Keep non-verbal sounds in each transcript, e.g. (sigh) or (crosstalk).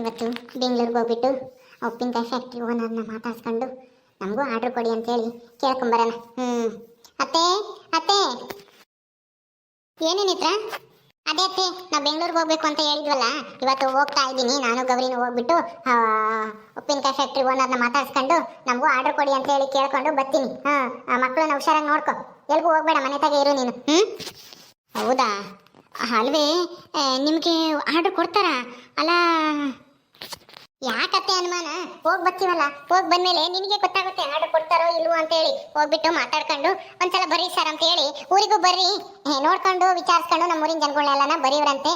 ಇವತ್ತು ಬೆಂಗಳೂರಿಗೆ ಹೋಗ್ಬಿಟ್ಟು ಉಪ್ಪಿನಕಾಯಿ ಫ್ಯಾಕ್ಟ್ರಿ ಓನರ್ನ ಮಾತಾಡ್ಸ್ಕೊಂಡು ನಮಗೂ ಆರ್ಡ್ರ್ ಕೊಡಿ ಅಂತೇಳಿ ಕೇಳ್ಕೊಂಬರೋಣ. ಹ್ಞೂ ಅತ್ತೆ ಅತ್ತೆ. ಏನೇನಿತ್ರ ಅದೇ ಅತ್ತೆ, ನಾವು ಬೆಂಗಳೂರಿಗೆ ಹೋಗ್ಬೇಕು ಅಂತ ಹೇಳಿದ್ವಲ್ಲ, ಇವತ್ತು ಹೋಗ್ತಾ ಇದ್ದೀನಿ. ನಾನು ಗೌರಿನ ಹೋಗ್ಬಿಟ್ಟು ಉಪ್ಪಿನಕಾಯಿ ಫ್ಯಾಕ್ಟ್ರಿ ಓನರ್ನ ಮಾತಾಡ್ಸ್ಕೊಂಡು ನಮಗೂ ಆರ್ಡ್ರ್ ಕೊಡಿ ಅಂತ ಹೇಳಿ ಕೇಳ್ಕೊಂಡು ಬರ್ತೀನಿ. ಹಾಂ, ಆ ಮಕ್ಕಳನ್ನ ಹುಷಾರಾಗಿ ನೋಡ್ಕೊ. ಎಲ್ಗೂ ಹೋಗ್ಬೇಡ, ಮನೆ ತಾಗೆ ಇರು ನೀನು. ಹ್ಞೂ ಹೌದಾ? ಅಲ್ವೇ ನಿಮಗೆ ಆರ್ಡ್ರ್ ಕೊಡ್ತಾರಾ? ಅಲ್ಲ ಯಾಕತ್ತೆ ಅನುಮಾನ? ಹೋಗ್ ಬರ್ತೀವಲ್ಲ ಹೋಗ್ ಬಂದ್ಮೇಲೆ ನಿನಗೆ ಗೊತ್ತಾಗುತ್ತೆ ಆರ್ಡರ್ ಕೊಡ್ತಾರೋ ಇಲ್ವೋ ಅಂತ ಹೇಳಿ. ಹೋಗ್ಬಿಟ್ಟು ಮಾತಾಡ್ಕೊಂಡು ಒಂದ್ಸಲ ಬರ್ರಿ ಸರ್ ಅಂತ ಹೇಳಿ ಊರಿಗೂ ಬರ್ರಿ. ನೋಡ್ಕೊಂಡು ವಿಚಾರಿಸ್ಕೊಂಡು ನಮ್ಮ ಊರಿನ ಜನಗಳನ್ನೆಲ್ಲ ಬರೀವ್ರಂತೆ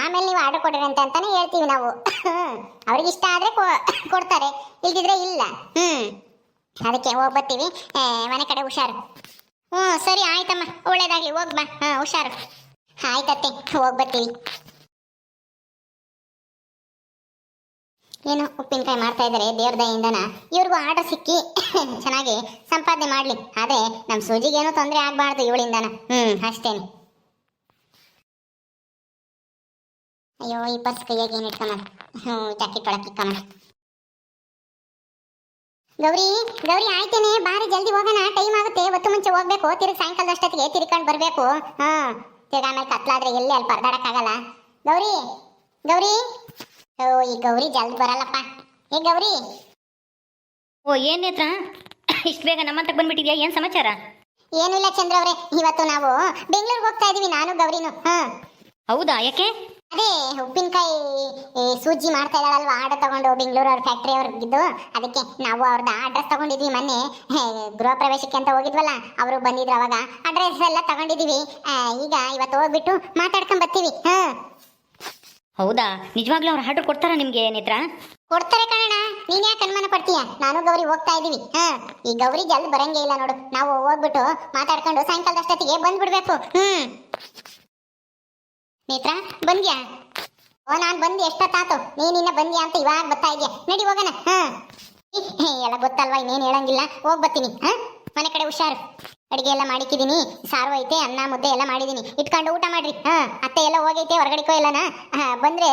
ಆಮೇಲೆ ನೀವು ಆರ್ಡರ್ ಕೊಡಿರಂತೆ ಅಂತಾನೆ ಹೇಳ್ತೀವಿ ನಾವು. (laughs) ಅವ್ರಿಗೆ ಇಷ್ಟ ಆದ್ರೆ ಕೊಡ್ತಾರೆ. ಇಲ್ದಿದ್ರೆ ಇಲ್ಲ. ಹ್ಮ್. ಅದಕ್ಕೆ ಹೋಗ್ ಬರ್ತೀವಿ ಮನೆ ಕಡೆ ಹುಷಾರು. ಹ್ಞೂ ಸರಿ, ಆಯ್ತಮ್ಮ. ಒಳ್ಳೇದಾಗಿ ಹೋಗ್ ಬಾ. ಹಾಂ, ಹುಷಾರು. ಆಯ್ತತ್ತೆ. ಹೋಗಿ ಏನು ಉಪ್ಪಿನಕಾಯಿ ಮಾಡ್ತಾ ಇದ್ದಾರೆ, ದೇವ್ರ ದಯಿಂದ ಇವ್ರಿಗೂ ಆರ್ಡರ್ ಸಿಕ್ಕಿ (laughs) ಚೆನ್ನಾಗಿ ಸಂಪಾದನೆ ಮಾಡ್ಲಿ. ಆದ್ರೆ ನಮ್ಮ ಸೂಜಿಗೇನು ತೊಂದರೆ ಆಗ್ಬಾರ್ದು ಇವಳಿಂದನ? ಹ್ಮ್, ಅಷ್ಟೇನೆ. ಅಯ್ಯೋ, ಈ ಪರ್ಸ್ ಕೈಯಾಗ ಏನು ಇಟ್ಕೊಂಡ ಹ್ಞೂ ಗೌರಿ ಗೌರಿ ಆಯ್ತೇನೆ. ಬಾರಿ ಜಲ್ದಿ ಹೋಗೋಣ. ಟೈಮ್ ಆಗುತ್ತೆ. ಒತ್ತು ಮುಂಚೆ ಹೋಗ್ಬೇಕು. ತಿರುಗಿ ಸಾಯಂಕಾಲದಷ್ಟೊತ್ತಿಗೆ ತಿರ್ಕೊಂಡು ಬರಬೇಕು. ಹಾ ತಿರ್ಗಿ ಆಮೇಲೆ ಕತ್ಲಾದ್ರೆ ಎಲ್ಲಿ ಅಲ್ಲಿ ಪರದಾಡಕ್ಕಾಗಲ್ಲ. ಗೌರಿ ಗೌರಿ. ಓ ಈ ಗೌರಿ ಜಲ್ದಿ ಬರಲ್ಲಪ್ಪ. ಏ ಗೌರಿ? ಓ ಏನ್ ನೇತ್ರ? ಇಷ್ಟು ಬೇಗ ನಮ್ಮ ಹತ್ರಕ್ಕೆ ಬಂದ್ಬಿಟ್ಟಿದ್ಯಾ? ಏನು ಸಮಾಚಾರ? ಏನೂ ಇಲ್ಲ ಚಂದ್ರ ಅವರೇ. ಇವತ್ತು ನಾವು ಬೆಂಗಳೂರಿಗೆ ಹೋಗ್ತಾ ಇದೀವಿ ನಾನು ಗೌರಿನು. ಹಾ. ಹೌದಾ ಯಾಕೆ? ಅದೇ ಉಪ್ಪಿನಕಾಯಿ ಈ ಸೂಜಿ ಮಾಡ್ತಾ ಇದ್ದಾಳಲ್ವಾ? ಆರ್ಡರ್ ತಗೊಂಡು ಬೆಂಗಳೂರು ಅವ್ರ ಫ್ಯಾಕ್ಟ್ರಿ ಅವ್ರಿಗಿದ್ದು ಅದಕ್ಕೆ ನಾವು ಅವ್ರದ್ದು ಅಡ್ರೆಸ್ ತಗೊಂಡಿದ್ವಿ ಮೊನ್ನೆ. ಹೇ, ಗೃಹ ಪ್ರವೇಶಕ್ಕೆ ಅಂತ ಹೋಗಿದ್ವಲ್ಲ ಅವರು ಬಂದಿದ್ರು ಅವಾಗ. ಅಡ್ರೆಸ್ ಎಲ್ಲ ತಗೊಂಡಿದೀವಿ ಆ, ಈಗ ಇವತ್ತು ಹೋಗ್ಬಿಟ್ಟು ಮಾತಾಡ್ಕೊಂಡ್ ಬರ್ತೀವಿ. ಹಾ. ಹೌದಾ? ನಿಜವಾಗ್ಲೂ ಅವ್ರು ಆರ್ಡರ್ ಕೊಡ್ತಾರಾ ನಿಮ್ಗೆ ನೇತ್ರ? ಕೊಡ್ತಾರೆ ಕಣಣ್ಣ. ನೀನ್ ಯಾಕೆ ಅನುಮಾನ ಪಡ್ತೀಯ? ನಾನು ಗೌರಿ ಹೋಗ್ತಾ ಇದೀವಿ ಹಾ. ಈ ಗೌರಿ ಜಲ್ದಿ ಬರಂಗೇ ಇಲ್ಲ ನೋಡು. ನಾವು ಹೋಗ್ಬಿಟ್ಟು ಮಾತಾಡ್ಕೊಂಡು ಸಾಯಂಕಾಲದಷ್ಟೊತ್ತಿಗೆ ಬಂದ್ಬಿಡ್ಬೇಕು. ಹ್ಮ್. ನೇತ್ರ ಬಂದ್ಯಾ? ಓ ನಾನ್ ಬಂದು. ಎಷ್ಟೊತ್ತಾತು? ನೀನಿನ್ನ ಬಂದ್ಯಾ ಅಂತ ಇವಾಗ ಬರ್ತಾ ಇದೆಯಾ ನಡಿ ಹೋಗೋಣ. ಹಾ. ಹೇ, ಎಲ್ಲ ಗೊತ್ತಲ್ವಾ? ಇನ್ನೇನು ಹೇಳಂಗಿಲ್ಲ. ಹೋಗ್ ಬರ್ತೀನಿ. ಹಾ? ಮನೆ ಕಡೆ ಹುಷಾರು. ಅಡಿಗೆ ಎಲ್ಲ ಮಾಡಿಕ್ಕಿದ್ದೀನಿ ಸಾರು ಐತೆ ಅನ್ನ ಮುದ್ದೆ ಎಲ್ಲ ಮಾಡಿದೀನಿ. ಇಟ್ಕೊಂಡು ಊಟ ಮಾಡ್ರಿ. ಹಾ ಅತ್ತೆ ಎಲ್ಲ ಹೋಗೈತೆ ಹೊರಗಡೆಕೋ ಎಲ್ಲನ. ಬಂದ್ರೆ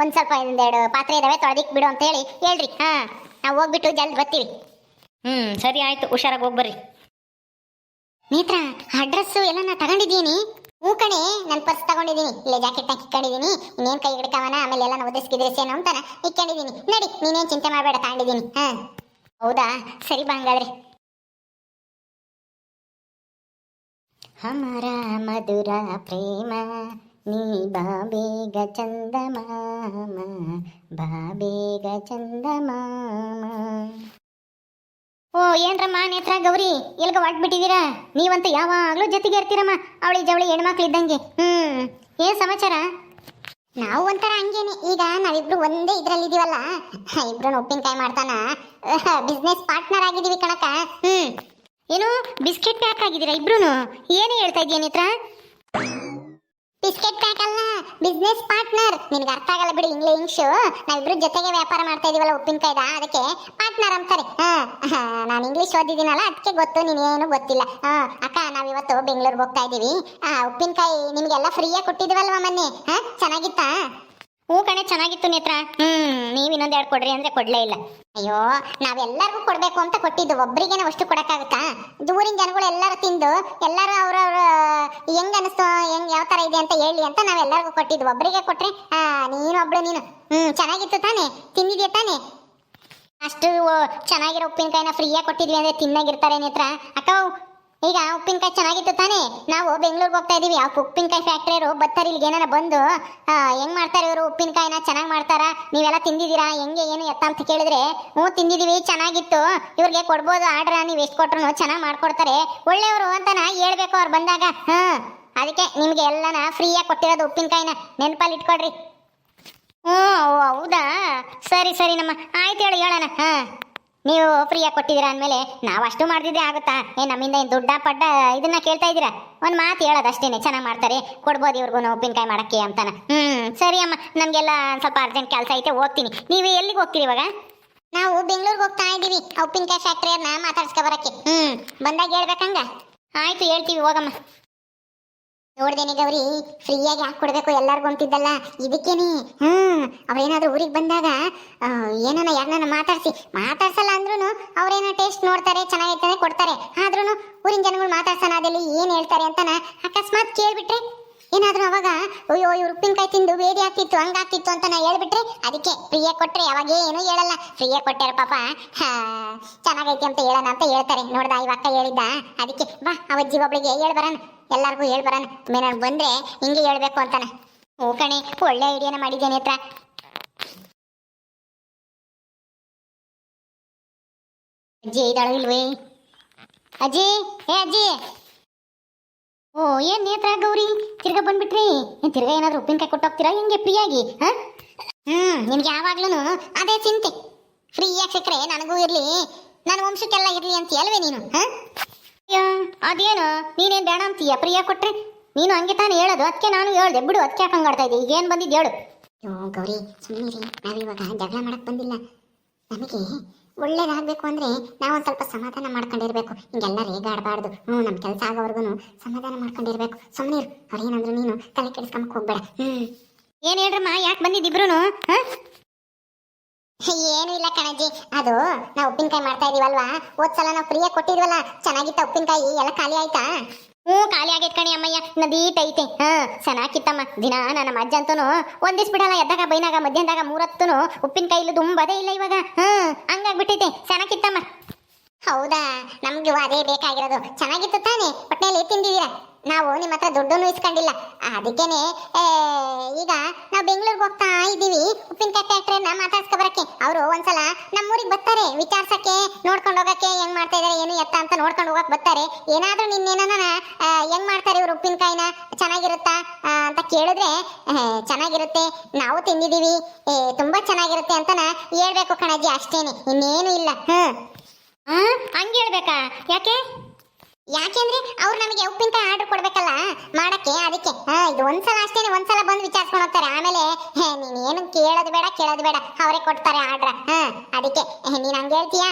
ಒಂದ್ ಸ್ವಲ್ಪ ಒಂದೆರಡು ಪಾತ್ರೆ ಇದಾವೆ ತೊಳೆದಿಕ್ ಬಿಡು ಅಂತ ಹೇಳಿ ಹೇಳ್ರಿ. ಹಾ ನಾವು ಹೋಗ್ಬಿಟ್ಟು ಜಲ್ದಿ ಬರ್ತೀವಿ. ಹ್ಮ್ ಸರಿ ಆಯ್ತು ಹುಷಾರಾಗಿ ಹೋಗ್ಬರ್ರಿ ನೇತ್ರ ಅಡ್ರೆಸ್ ಎಲ್ಲ ನಾ ತಗೊಂಡಿದ್ದೀನಿ. ಹ್ಞೂ ಕಣೆ ನನ್ನ ಪರ್ಸ್ ತಗೊಂಡಿದ್ದೀನಿ. ಇಲ್ಲೇ ಜಾಕೆಟ್ ಇಟ್ಕೊಂಡಿದ್ದೀನಿ ಇನ್ನೇನು ಕೈ ಹಿಡ್ಕವನ? ಆಮೇಲೆ ಎಲ್ಲ ಒದಗಿಸ್ಕಿದ್ರೇಸೇನೋ ಅಂತಾನ. ಇಕ್ಕೊಂಡಿದ್ದೀನಿ. ನಡಿ ನೀನೇನು ಚಿಂತೆ ಮಾಡಬೇಡ ತಗೊಂಡಿದ್ದೀನಿ. ಹಾ. ಹೌದಾ? ಸರಿ ಬಾ ಹಂಗಾದ್ರೆ. ಹಮರ ಮಧುರ ಪ್ರೇಮ, ನೀ ಬಾಬೇಗ ಚಂದ ಮಾಮ ಬಾಬೇಗ ಚಂದ ಮಾಮ ಓ, ಏನ್ರಮ್ಮ ನೇತ್ರ ಗೌರಿ, ಎಲ್ಗ ಹೊಟ್ಬಿಟ್ಟಿದ್ದೀರಾ ನೀವಂತೂ ಯಾವಾಗ್ಲೂ ಜೊತೆಗೆ ಇರ್ತೀರಮ್ಮ, ಅವಳಿ ಜವಳಿ ಹೆಣ್ಮಕ್ಳು ಇದ್ದಂಗೆ. ಹ್ಮ್, ಏನ್ ಸಮಾಚಾರ? ನಾವು ಒಂಥರ ಹಂಗೇನೆ, ಈಗ ನಾವಿಬ್ರು ಒಂದೇ ಇದ್ರಲ್ಲಿ ಇದೀವಲ್ಲ ಇಬ್ರು ಉಪ್ಪಿನಕಾಯಿ ಮಾಡ್ತಾನ ಬಿಸ್ನೆಸ್ ಪಾರ್ಟ್ನರ್ ಆಗಿದೀವಿ ಕಣಕ ಹ್ಮ್ ಏನು, ಬಿಸ್ಕೆಟ್ ಪ್ಯಾಕ್ ಆಗಿದ್ದೀರಾ ಇಬ್ರು ಏನು ಹೇಳ್ತಾ ಇದೀಯ ಮಿತ್ರ ಬಿಸ್ಕೆಟ್ ಪ್ಯಾಕ್ ಅಲ್ಲ ಬಿಸ್ನೆಸ್ ಪಾರ್ಟ್ನರ್ ನಿನಗೆ ಅರ್ಥ ಆಗಲ್ಲ ಬಿಡಿ ಇಂಗ್ಲಿಷ್ ನಾವಿಬ್ರು ಜೊತೆಗೆ ವ್ಯಾಪಾರ ಮಾಡ್ತಾ ಇದೀವಲ್ಲ ಉಪ್ಪಿನಕಾಯ್ದ? ಅದಕ್ಕೆ ಪಾರ್ಟ್ನರ್ ಅಂತಾರೆ. ಹಾ ನಾನು ಇಂಗ್ಲಿಷ್ ಓದಿದ್ದೀನಲ್ಲ ಅದಕ್ಕೆ ಗೊತ್ತು ನೀನೇನು ಗೊತ್ತಿಲ್ಲ. ಹಾ, ಅಕ್ಕ, ನಾವಿವತ್ತು ಬೆಂಗಳೂರಿಗೆ ಹೋಗ್ತಾ ಇದ್ದೀವಿ ಆ, ಉಪ್ಪಿನಕಾಯಿ ನಿಮಗೆಲ್ಲ ಫ್ರೀಯಾಗಿ ಕೊಟ್ಟಿದ್ವಲ್ವಾ ಮೊನ್ನೆ? ಹಾ, ಚೆನ್ನಾಗಿತ್ತಾ? ಹ್ಞೂ ಕಣೆ, ಚೆನ್ನಾಗಿತ್ತು ನೇತ್ರ. ಹ್ಮ್, ನೀವ್ ಇನ್ನೊಂದ್ ಎರಡು ಕೊಡ್ರಿ ಅಂದ್ರೆ ಕೊಡ್ಲೇ ಇಲ್ಲ. ಅಯ್ಯೋ, ನಾವೆಲ್ಲರಿಗೂ ಕೊಡ್ಬೇಕು ಅಂತ ಕೊಟ್ಟಿದ್ದು. ಒಬ್ರಿಗೆ ನಾವು ಅಷ್ಟು ಕೊಡಕ್ಕಾಗುತ್ತಾ? ದೂರಿನ ಜನಗಳು ಎಲ್ಲರೂ ತಿಂದು, ಎಲ್ಲರೂ ಅವ್ರವ್ರ ಹೆಂಗ್ ಅನಿಸ್ತು, ಹೆಂಗ್ ಯಾವ ತರ ಇದೆ ಅಂತ ಹೇಳಿ ಅಂತ ನಾವೆಲ್ಲರಿಗೂ ಕೊಟ್ಟಿದ್ದು ಒಬ್ರಿಗೆ ಕೊಟ್ರೆ, ಆ, ನೀನು ಒಬ್ಳು ನೀನು. ಹ್ಮ್, ಚೆನ್ನಾಗಿತ್ತು ತಾನೆ? ತಿಂದಿದ್ಯಾ ತಾನೆ? ಅಷ್ಟು ಚೆನ್ನಾಗಿರೋ ಉಪ್ಪಿನಕಾಯಿನ ಫ್ರೀಯಾಗಿ ಕೊಟ್ಟಿದ್ವಿ ಅಂದ್ರೆ ತಿನ್ನಾಗಿರ್ತಾರೆ ನೇತ್ರ. ಅಕ್ಕ ಈಗ ಉಪ್ಪಿನಕಾಯಿ ಚೆನ್ನಾಗಿತ್ತು ತಾನೇ? ನಾವು ಬೆಂಗಳೂರಿಗೆ ಹೋಗ್ತಾ ಇದೀವಿ. ಆ ಉಪ್ಪಿನಕಾಯಿ ಫ್ಯಾಕ್ಟ್ರಿಯವರು ಬರ್ತಾರೆ, ಇಲ್ಲಿಗೆ ಏನಾರ ಬಂದು ಹೆಂಗ್ ಮಾಡ್ತಾರೆ ಇವರು ಉಪ್ಪಿನಕಾಯಿನ? ಚೆನ್ನಾಗಿ ಮಾಡ್ತಾರ? ನೀವೆಲ್ಲ ತಿಂದಿದ್ದೀರಾ? ಹೆಂಗೆ, ಏನು ಎತ್ತ ಅಂತ ಕೇಳಿದ್ರೆ, ಹ್ಞೂ, ತಿಂದಿದೀವಿ, ಚೆನ್ನಾಗಿತ್ತು. ಇವ್ರಿಗೆ ಕೊಡ್ಬೋದು ಆರ್ಡ್ರ, ನೀವು ಎಷ್ಟು ಕೊಟ್ರು ಚೆನ್ನಾಗಿ ಮಾಡ್ಕೊಡ್ತಾರೆ. ಒಳ್ಳೆಯವರು ಅಂತಾನ ಹೇಳ್ಬೇಕು ಅವ್ರು ಬಂದಾಗ. ಹಾಂ ಅದಕ್ಕೆ ನಿಮಗೆ ಎಲ್ಲನ ಫ್ರೀಯಾಗಿ ಕೊಟ್ಟಿರೋದು ಉಪ್ಪಿನಕಾಯಿನ. ನೆನಪಲ್ಲಿ ಇಟ್ಕೊಡ್ರಿ ಹ್ಞೂ ಹೌದಾ? ಸರಿ ಸರಿ, ನಮ್ಮ, ಆಯ್ತು ಹೇಳಿ, ಹೇಳೋಣ. ಹಾ ನೀವು ಫ್ರೀಯಾಗಿ ಕೊಟ್ಟಿದ್ದೀರಾ ಅಂದಮೇಲೆ ನಾವು ಅಷ್ಟು ಮಾಡಿದ್ರೆ ಆಗುತ್ತಾ? ಏ ನಮ್ಮಿಂದ ಏನು ದುಡ್ಡ ಪಡ್ಡ ಇದನ್ನ ಕೇಳ್ತಾ ಇದ್ದೀರಾ? ಒಂದು ಮಾತು ಹೇಳೋದು ಅಷ್ಟೇನೆ ಚೆನ್ನಾಗಿ ಮಾಡ್ತಾರೆ. ಕೊಡ್ಬೋದು ಇವ್ರಿಗೂ ಉಪ್ಪಿನಕಾಯಿ ಮಾಡೋಕ್ಕೆ ಅಂತಾನೆ. ಹ್ಞೂ ಸರಿ ಅಮ್ಮ ನಮಗೆಲ್ಲ ಸ್ವಲ್ಪ ಅರ್ಜೆಂಟ್ ಕೆಲಸ ಐತೆ ಹೋಗ್ತೀನಿ. ನೀವು ಎಲ್ಲಿಗೆ ಹೋಗ್ತೀರಿ ಇವಾಗ? ನಾವು ಬೆಂಗಳೂರಿಗೆ ಹೋಗ್ತಾ ಇದ್ದೀವಿ ಉಪ್ಪಿನಕಾಯಿ ಫ್ಯಾಕ್ಟ್ರಿಯವ್ರನ್ನ ಮಾತಾಡ್ಸ್ಕೊ ಬರೋಕ್ಕೆ. ಹ್ಞೂ ಬಂದಾಗ ಹೇಳ್ಬೇಕಂಗ? ಆಯ್ತು ಹೇಳ್ತೀವಿ ಹೋಗಮ್ಮ. ನೋಡ್ದೇನೆ ಗೌರಿ ಫ್ರೀಯಾಗಿ ಹಾಕಿ ಕೊಡಬೇಕು ಎಲ್ಲಾರ್ಗು ಅಂತಿದ್ದಲ್ಲ ಇದಕ್ಕೇನೆ? ಹ್ಮ್ ಅವ್ರೇನಾದ್ರೂ ಊರಿಗೆ ಬಂದಾಗ ಆ, ಏನನ ಯಾರನ್ನ ಮಾತಾಡ್ಸಿ ಮಾತಾಡ್ಸಲ್ಲ ಅಂದ್ರೂ ಅವ್ರೇನೋ ಟೇಸ್ಟ್ ನೋಡ್ತಾರೆ ಚೆನ್ನಾಗೈತೆ ಕೊಡ್ತಾರೆ. ಆದ್ರೂ ಊರಿನ ಜನಗಳು ಮಾತಾಡ್ಸೋಣ ಅದಲ್ಲಿ ಏನ್ ಹೇಳ್ತಾರೆ ಅಂತನ ಅಕಸ್ಮಾತ್ ಕೇಳ್ಬಿಟ್ರೆ ಏನಾದ್ರೂ ಅವಾಗ ಅಯ್ಯೋ ಇವ್ರು ಉಪ್ಪಿನಕಾಯಿ ತಿಂದು ಬೇದಿ ಆಗ್ತಿತ್ತು ಹಂಗಾಗ್ತಿತ್ತು ಅಂತ ನಾ ಹೇಳ್ಬಿಟ್ರೆ ಅದಕ್ಕೆ ಫ್ರೀಯ ಕೊಟ್ರೆ ಅವಾಗ ಏನು ಹೇಳಲ್ಲ. ಫ್ರೀಯ ಕೊಟ್ಟಾರ ಪಾಪ. ಹಾ, ಚೆನ್ನಾಗೈತಿ ಅಂತ ಹೇಳೋಣ ಅಂತ ಹೇಳ್ತಾರೆ. ನೋಡ್ದ ಇವ ಅಕ್ಕ ಹೇಳಿದ್ದ. ಅದಕ್ಕೆ ಬಾ ಅವಜ್ಜಿ ಒಬ್ಳಿಗೆ ಹೇಳ್ ಬರಣ ಎಲ್ಲಾರ್ಗೂ ಹೇಳ್ ಬರೋಣ ಮೇನಾಗ್ ಬಂದ್ರೆ ಹಿಂಗೆ ಹೇಳ್ಬೇಕು ಅಂತಾನೆ. ಓ ಕಣೆ ಒಳ್ಳೆ ಐಡಿಯಾನ ಮಾಡಿದ್ದೇನೆ ಹತ್ರ ಅಜ್ಜಿ ಇದ್ದಾಳು ಇಲ್ವೇ? ಅಜ್ಜಿ ಏ ಅಜ್ಜಿ ಓ, ಏನ್ ನೇತ್ರ ಗೌರಿ? ತಿರ್ಗಾ ಬಂದ್ಬಿಟ್ರಿ. ಏನ್ ತಿರ್ಗಾ ಏನಾದ್ರು ಉಪ್ಪಿನಕಾಯಿ ಕೊಟ್ಟೋಗ್ತೀರಾ? ಹೆಂಗೆ ಫ್ರೀಯಾಗಿ ಹ್ಮ್ ನಿಮ್ಗೆ ಯಾವಾಗ್ಲೂ ಅದೇ ಚಿಂತೆ. ಫ್ರೀಯಾಗಿ ಸಿಕ್ಕರೆ ನನಗೂ ಇರ್ಲಿ. ನನ್ನ ವಂಶಕ್ಕೆಲ್ಲ ಇರ್ಲಿ ಅಂತ ಅಲ್ವೇ ನೀನು, ಹಾ? ಅಯ್ಯೋ, ಅದೇನು? ನೀನೇನ್ ಬೇಡ ಅಂತೀಯ? ಪ್ರಿಯಾ ಕೊಟ್ರೆ? ನೀನು ಹಂಗೆ ತಾನೇ ಹೇಳೋದು. ಅದಕ್ಕೆ ನಾನು ಹೇಳ್ದೆ. ಬಿಡು ಅದಕ್ಕೆ ಯಾಕೆ ಹಂಗಾಡ್ತಾ ಇದ್ದೆ? ಈಗೇನು ಬಂದಿದ್ದು ಹೇಳು. ಅಯ್ಯೋ, ಗೌರಿ ಸುಮ್ಮನಿರಿ ನಾವಿವಾಗ ಜಗಳ ಮಾಡಕ್ ಬಂದಿಲ್ಲ. ನಮಗೆ ಒಳ್ಳೇದಾಗಬೇಕು ಅಂದ್ರೆ ನಾವೊಂದು ಸ್ವಲ್ಪ ಸಮಾಧಾನ ಮಾಡ್ಕೊಂಡಿರ್ಬೇಕು. ಹಿಂಗೆಲ್ಲ ರೇಗಾಡಬಾರ್ದು. ಹ್ಞೂ ನಮ್ಮ ಕೆಲಸ ಆಗೋವರೆಗೂ ಸಮಾಧಾನ ಮಾಡ್ಕೊಂಡಿರ್ಬೇಕು. ಸುಮ್ಮನೆ ಇರು. ಅವ್ರೇನಂದ್ರು ನೀನು ತಲೆ ಕೆಡಿಸ್ಕೊಂಬಕ್ ಹೋಗ್ಬೇಡ. ಹ್ಮ್. ಏನ್ ಹೇಳ್ರಮ್ಮ? ಯಾಕೆ ಬಂದಿದ್ದಿಬ್ರು ಏನು ಇಲ್ಲ ಕಣಜ್ಜಿ. ಅದು ನಾವು ಉಪ್ಪಿನಕಾಯಿ ಮಾಡ್ತಾ ಇದೀವಲ್ವಾ? ಹೋದ್ಸಲ ನಾವು ಫ್ರೀಯಾಗಿ ಕೊಟ್ಟಿದ್ವಲ್ಲ, ಚೆನ್ನಾಗಿತ್ತ ಉಪ್ಪಿನಕಾಯಿ? ಎಲ್ಲ ಖಾಲಿ ಆಯ್ತಾ? ಹ್ಞೂ, ಖಾಲಿ ಆಗೈತ್ ಕಣಿ ಅಮ್ಮಯ್ಯ. ನದೀಟ್ ಐತೆ ಹಾ ಚೆನ್ನಾಗಿತ್ತಮ್ಮ ದಿನ ನನ್ನ ಅಜ್ಜ ಅಂತೂ ಒಂದಿಸ್ ಬಿಡಲ್ಲ, ಎದ್ದಾಗ, ಬೈನಾಗ, ಮಧ್ಯಾಹ್ನದಾಗ ಮೂರತ್ತುನು. ಉಪ್ಪಿನಕಾಯಿ ಇಲ್ಲ ತುಂಬದೇ ಇಲ್ಲ ಇವಾಗ. ಹಾ ಹಂಗಾಗ್ಬಿಟ್ಟೈತೆ. ಚೆನ್ನಾಗಿತ್ತಮ್ಮ ಹೌದಾ, ನಮ್ಗೆ ಅದೇ ಬೇಕಾಗಿರೋದು. ಚೆನ್ನಾಗಿತ್ತು ತಾನೇ? ಒಟ್ಟಿನಲ್ಲಿ ತಿಂದಿದ್ದೀರಾ? ನಾವು ನಿಮ್ಮ ಹತ್ರ ದುಡ್ಡನ್ನು ಇಸ್ಕೊಂಡಿಲ್ಲ. ಅದಕ್ಕೇನೆ ಈಗ ನಾವು ಬೆಂಗಳೂರಿಗೆ ಹೋಗ್ತಾ ಇದ್ದೀವಿ. ಉಪ್ಪಿನಕಾಯಿ ಫ್ಯಾಕ್ಟ್ರಿಯನ್ನ ಮಾತಾಡ್ಸ್ಕೊ ಬರಕ್ಕೆ ಅವರು ಒಂದ್ಸಲ ನಮ್ಮೂರಿಗೆ ಬರ್ತಾರೆ ವಿಚಾರ್ಸಕ್ಕೆ ನೋಡ್ಕೊಂಡು ಹೋಗಕ್ಕೆ ಹೆಂಗ್ ಮಾಡ್ತಾ ಇದಾರೆ ಏನು ಎತ್ತ ಅಂತ ನೋಡ್ಕೊಂಡು ಹೋಗಕ್ ಬರ್ತಾರೆ. ಏನಾದ್ರೂ ನಿನ್ನೇನ ಹೆಂಗ್ ಮಾಡ್ತಾರೆ ಇವ್ರು ಉಪ್ಪಿನಕಾಯಿನ? ಚೆನ್ನಾಗಿರುತ್ತಾ ಅಂತ ಕೇಳಿದ್ರೆ ಚೆನ್ನಾಗಿರುತ್ತೆ ನಾವು ತಿಂದಿದೀವಿ ಏ, ತುಂಬಾ ಚೆನ್ನಾಗಿರುತ್ತೆ ಅಂತನ ಹೇಳ್ಬೇಕು ಕಣಜಿ ಅಷ್ಟೇನೆ. ಇನ್ನೇನು ಇಲ್ಲ. ಹ್ಮ್. ಹಂಗೆ ಹೇಳ್ಬೇಕಾ? ಯಾಕೆ? ಯಾಕೆಂದ್ರೆ ಅವ್ರು ನಮಗೆ ಉಪ್ಪಿನಕಾಯಿ ಆರ್ಡರ್ ಕೊಡ್ಬೇಕಲ್ಲ ಮಾಡಕ್ಕೆ, ಅದಕ್ಕೆ. ಇದು ಒಂದ್ಸಲ ಅಷ್ಟೇನೆ, ಒಂದ್ಸಲ ಬಂದು ವಿಚಾರಿಸ್ಕೊಂಡು ಹೋಗ್ತಾರೆ. ಆಮೇಲೆ ನೀನ್ ಏನು ಕೇಳೋದು ಬೇಡ ಕೇಳೋದು ಬೇಡ. ಅವರೇ ಕೊಡ್ತಾರೆ ಆರ್ಡ್ರ ಹಾ, ಅದಕ್ಕೆ. ನೀನ್ ಹಂಗೆ ಹೇಳ್ತೀಯಾ?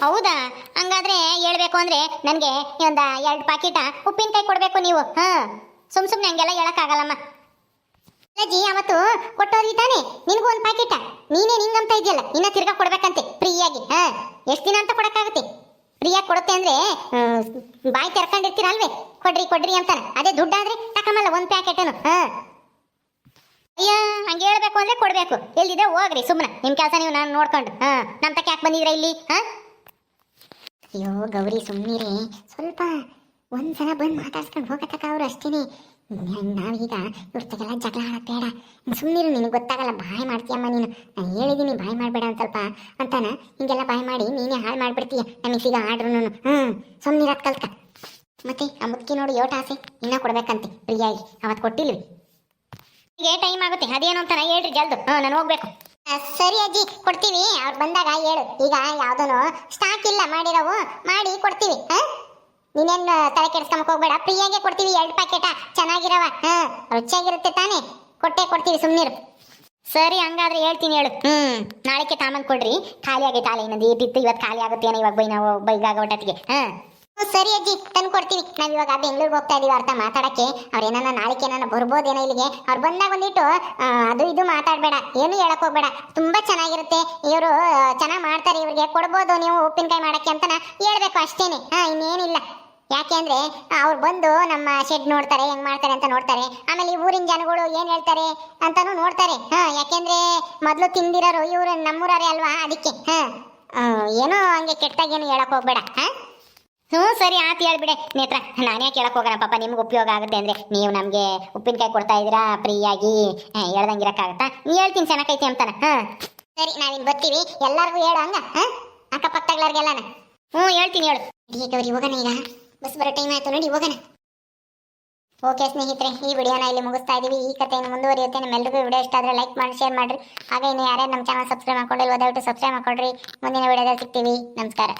ಹೌದಾ? ಹಂಗಾದ್ರೆ ಹೇಳ್ಬೇಕು ಅಂದ್ರೆ ನನಗೆ ಒಂದು ಎರಡು ಪಾಕಿಟ ಉಪ್ಪಿನಕಾಯಿ ಕೊಡಬೇಕು ನೀವು. ಹಾ, ಸುಮ್ ಸುಮ್ನೆ ಹಂಗೆಲ್ಲ ಹೇಳಕ್ಕಾಗಲ್ಲಮ್ಮ. ಅಜ್ಜಿ ಅವತ್ತು ಕೊಟ್ಟೋದಿ ತಾನೆ ನಿನಗೂ ಒಂದು ಪ್ಯಾಕೆಟ್ ನೀನೇ ನಿಂಗಂತ ಇದೆಯಲ್ಲ ಇನ್ನ ತಿರ್ಗಾ ಕೊಡ್ಬೇಕಂತೆ ಫ್ರೀಯಾಗಿ ಹಾ, ಎಷ್ಟು ದಿನ ಅಂತ ಕೊಡಕ್ಕಾಗುತ್ತೆ? ಫ್ರೀಯಾಗಿ ಕೊಡುತ್ತೆ ಅಂದ್ರೆ ಬಾಯಿ ಬಾಯಿ ತೆರ್ಕೊಂಡಿರ್ತೀರಲ್ವೇ? ಕೊಡ್ರಿ ಕೊಡ್ರಿ ಅಂತಾನೆ. ಅದೇ ದುಡ್ಡಾದ್ರೆ ತಕಮಲ್ಲ, ಒಂದ್ ಪ್ಯಾಕೆಟನು ಹಾ. ಅಯ್ಯೋ, ಹಂಗೆ ಹೇಳ್ಬೇಕು ಅಂದ್ರೆ ಕೊಡಬೇಕು. ಎಲ್ಲಿದೆ ಹೋಗ್ರಿ ಸುಮ್ಮನೆ ನಿಮ್ಮ ಕೆಲಸ ನೀವು ನಾನು ನೋಡ್ಕೊಂಡು. ಹಾ, ನಮ್ ತಕ್ಕ ಯಾಕೆ ಬಂದಿದ್ರ ಇಲ್ಲಿ? ಅಯ್ಯೋ, ಗೌರಿ ಸುಮ್ಮನಿರಿ ಸ್ವಲ್ಪ ಒಂದ್ಸಲ ಬಂದು ಮಾತಾಡ್ಸ್ಕೊಂಡು ಹೋಗತಕ್ಕ ಅವ್ರು ಅಷ್ಟೇನೆ. ನಾವೀಗ ಇವ್ರ ತಗೆಲ್ಲ ಜಗಳ ಆಡೋದ್ ಬೇಡ. ಸುಮ್ಮನಿರು ನಿನಗೆ ಗೊತ್ತಾಗಲ್ಲ, ಬಾಯ್ ಮಾಡ್ತೀಯಮ್ಮ ನೀನು. ನಾನು ಹೇಳಿದ್ದೀನಿ ಬಾಯ್ ಮಾಡಬೇಡ ಒಂದು ಸ್ವಲ್ಪ. ಅಂತಾನ? ಹಿಂಗೆಲ್ಲ ಬಾಯ್ ಮಾಡಿ, ನೀನೇ ಹಾಳು ಮಾಡಿಬಿಡ್ತೀಯ. ನಮಗೆ ಸಿಗ ಆಡ್ರು ಹ್ಞೂ ಸುಮ್ಮನಿರೋದು ಕಲ್ತ್ಕ. ಮತ್ತೆ ಆ ನೋಡಿ, ಯೋಟ ಆಸೆ. ಇನ್ನ ಕೊಡ್ಬೇಕಂತೆ. ಫ್ರೀಯಾಗಿ ಅವತ್ತು ಕೊಟ್ಟಿಲ್ವಿ. ಈಗ ಟೈಮ್ ಆಗುತ್ತೆ. ಅದೇನು ಅಂತ ಹೇಳ್ರಿ ಜಲ್ದು. ಹ್ಞೂ ನಾನು ಹೋಗ್ಬೇಕು. ಸರಿ ಅಜ್ಜಿ, ಕೊಡ್ತೀವಿ. ಅವ್ರು ಬಂದಾಗ ಹೇಳು. ಈಗ ಯಾವ್ದನು ಸ್ಟಾಕ್ ಇಲ್ಲ ಮಾಡಿರೋವು. ಮಾಡಿ ಕೊಡ್ತೀವಿ. ಹಾ? ನೀನೇನ್ ತಲೆ ಕೆಡ್ಸ್ಕೊಂಬಕ್ ಹೋಗ್ಬೇಡ. ಫ್ರೀಯಾಗೆ ಕೊಡ್ತೀವಿ ಎರಡು ಪ್ಯಾಕೆಟ ಚೆನ್ನಾಗಿರವ? ರುಚಿಯಾಗಿರುತ್ತೆ ತಾನೇ? ಕೊಟ್ಟೆ ಕೊಡ್ತೀವಿ ಸುಮ್ಮನಿರು ಸರಿ ಹಂಗಾದ್ರೆ ಹೇಳ್ತೀನಿ ಹೇಳು. ಹ್ಮ್ ನಾಳೆಗೆ ತಾಮಂದ್ ಕೊಡ್ರಿ. ಖಾಲಿ ಆಗೈತೆ ಹಾಲೆ ಇನ್ನೊಂದು ಇದ್ದಿತ್ತು ಇವತ್ತು ಖಾಲಿ ಆಗುತ್ತೆ ಏನೋ ಇವಾಗ ಬೈ ನಾವು ಬೈಗಾಗ ಒಟ್ಟತ್ತಿಗೆ ಹಾ. ಸರಿ ಅಜ್ಜಿ ತಂದು ಕೊಡ್ತೀವಿ ನಾವು ಇವಾಗ ಬೆಂಗಳೂರಿಗೆ ಹೋಗ್ತಾ ಇದೀವಿ ಅರ್ಥ ಮಾತಾಡಕ್ಕೆ. ಅವ್ರೇನ ನಾಳೆಗೆ ಏನಾನ ಬರ್ಬೋದೇನೋ ಇಲ್ಲಿಗೆ. ಅವ್ರು ಬಂದಾಗ ಒಂದಿಟ್ಟು ಆ, ಅದು ಇದು ಮಾತಾಡಬೇಡ. ಏನು ಹೇಳಕ್ ಹೋಗ್ಬೇಡ. ತುಂಬಾ ಚೆನ್ನಾಗಿರುತ್ತೆ. ಇವರು ಚೆನ್ನಾಗಿ ಮಾಡ್ತಾರೆ. ಇವ್ರಿಗೆ ಕೊಡ್ಬೋದು ನೀವು ಉಪ್ಪಿನಕಾಯಿ ಮಾಡಕ್ಕೆ ಅಂತನ ಹೇಳ್ಬೇಕು ಅಷ್ಟೇನೆ. ಹಾ ಇನ್ನೇನಿಲ್ಲ. ಯಾಕೆ ಅಂದ್ರೆ ಅವ್ರು ಬಂದು ನಮ್ಮ ಶೆಡ್ ನೋಡ್ತಾರೆ, ಹೆಂಗ್ ಮಾಡ್ತಾರೆ ಅಂತ ನೋಡ್ತಾರೆ. ಆಮೇಲೆ ಈ ಊರಿನ ಜನಗಳು ಏನ್ ಹೇಳ್ತಾರೆ ಅಂತಾನು ನೋಡ್ತಾರೆ. ಹಾ ಯಾಕೆಂದ್ರೆ ಮೊದ್ಲು ತಿಂದಿರೋರು ಇವ್ರು ನಮ್ಮೂರೇ ಅಲ್ವಾ ಅದಕ್ಕೆ. ಹಾ. ಏನೋ ಹಂಗೆ ಕೆಟ್ಟಾಗೇನು ಹೇಳಕ್ ಹೋಗ್ಬೇಡ. ಹಾ? ಹ್ಞೂ, ಸರಿ, ಆತು ಹೇಳ್ಬಿಡೆ. ನೇತ್ರ ನಾನೇ ಕೇಳಕ್ ಹೋಗೋಣ ಪಾಪ, ನಿಮ್ಗೆ ಉಪಯೋಗ ಆಗುತ್ತೆ ಅಂದ್ರೆ, ನೀವು ನಮಗೆ ಉಪ್ಪಿನಕಾಯಿ ಕೊಡ್ತಾ ಇದ್ದೀರಾ, ಫ್ರೀಯಾಗಿ ಹೇಳ್ದಂಗೆ ಇರೋಕ್ಕಾಗತ್ತಾ? ನೀ ಹೇಳ್ತೀನಿ ಚೆನ್ನಾಗೈತಿ ಅಂತಾನ. ಹಾ. ಸರಿ, ನಾವಿನ್ ಬರ್ತೀವಿ. ಎಲ್ಲಾರ್ಗೂ ಹೇಳು ಹಂಗ. ಹಾಂ? ಅಕ್ಕಪಕ್ಕದವ್ರಿಗೆಲ್ಲನ. ಹ್ಞೂ, ಹೇಳ್ತೀನಿ, ಹೇಳು. ಅವ್ರಿಗೆ ಹೋಗೋಣ ಈಗ. ಬಸ್ ಬರೋ ಟೈಮ್ ಆಯ್ತು ನೋಡಿ, ಹೋಗೋಣ. ಓಕೆ ಸ್ನೇಹಿತರೆ, ಈ ವಿಡಿಯೋನ ಇಲ್ಲಿ ಮುಗಿಸ್ತಾ ಇದೀವಿ. ಈ ಕಥೆಯನ್ನು ಮುಂದುವರಿಯುತ್ತೆ. ನಿಮ್ಮೆಲ್ಲರಿಗೂ ವಿಡಿಯೋ ಇಷ್ಟ ಆದರೆ ಲೈಕ್ ಮಾಡಿ ಶೇರ್ ಮಾಡಿರಿ. ಹಾಗೆ ಇನ್ನು ಯಾರ್ಯಾರು ನಮ್ಮ ಚಾನಲ್ ಸಬ್ಸ್ಕ್ರೈಬ್ ಮಾಡ್ಕೊಂಡಿಲ್ಲ ದಯವಿಟ್ಟು ಸಬ್ಸ್ಕ್ರೈಬ್ ಮಾಡ್ಕೊಳ್ರಿ. ಮುಂದಿನ ವಿಡಿಯೋದಲ್ಲಿ ಸಿಗ್ತೀವಿ. ನಮಸ್ಕಾರ.